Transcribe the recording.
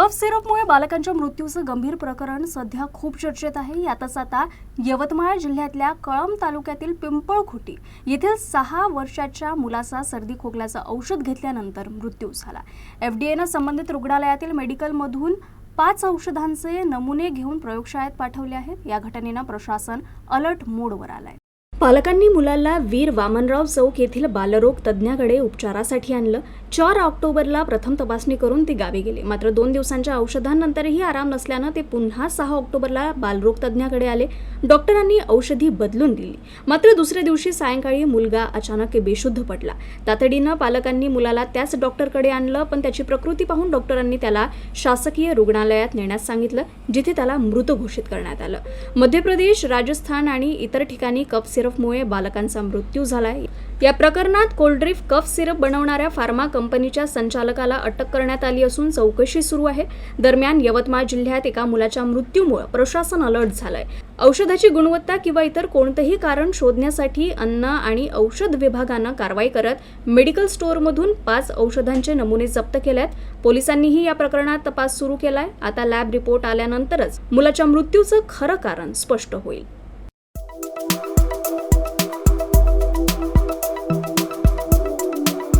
कफ सिरपमुळे बालकांच्या मृत्यूचं गंभीर प्रकरण सध्या खूप चर्चेत आहे. यातच आता यवतमाळ जिल्ह्यातल्या कळंब तालुक्यातील पिंपळखुटी येथील सहा वर्षाच्या मुलाचा सर्दी खोकल्याचं औषध घेतल्यानंतर मृत्यू झाला. एफडीएनं संबंधित रुग्णालयातील मेडिकलमधून पाच औषधांचे नमुने घेऊन प्रयोगशाळेत पाठवले आहेत. या घटनेनं प्रशासन अलर्ट मोडवर आलंय. पालकांनी मुलाला वीर वामनराव चौक येथील बालरोग तज्ज्ञाकडे उपचारासाठी आणलं. चार ऑक्टोबरला प्रथम तपासणी करून ते गावी गेले. मात्र दोन दिवसांच्या औषधांनंतरही आराम नसल्यानं ते पुन्हा सहा ऑक्टोबरला बालरोग तज्ज्ञाकडे आले. डॉक्टरांनी औषधी बदलून दिली. मात्र दुसऱ्या दिवशी सायंकाळी मुलगा अचानक बेशुद्ध पडला. तातडीनं पालकांनी मुलाला त्याच डॉक्टरकडे आणलं पण त्याची प्रकृती पाहून डॉक्टरांनी त्याला शासकीय रुग्णालयात नेण्यास सांगितलं जिथे त्याला मृत घोषित करण्यात आलं. मध्य प्रदेश राजस्थान आणि इतर ठिकाणी कफ सिरपमुळे बालकांचा मृत्यू झालाय. या प्रकरणात कोल्ड्रीफ कफ सिरप बनवणाऱ्या फार्मा कंपनीच्या संचालकाला अटक करण्यात आली असून चौकशी सुरू आहे. दरम्यान यवतमाळ जिल्ह्यात एका मुलाच्या मृत्यूमुळे प्रशासन अलर्ट झालंय. औषधाची गुणवत्ता किंवा इतर कोणतंही कारण शोधण्यासाठी अन्न आणि औषध विभागानं कारवाई करत मेडिकल स्टोअरमधून पाच औषधांचे नमुने जप्त केलेत पोलिसांनीही या प्रकरणात तपास सुरू केलाय. आता लॅब रिपोर्ट आल्यानंतरच मुलाच्या मृत्यूचं खरं कारण स्पष्ट होईल.